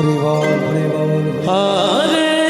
হরে বল হরে বল। হরে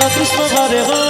Krishna Krishna Hare Hare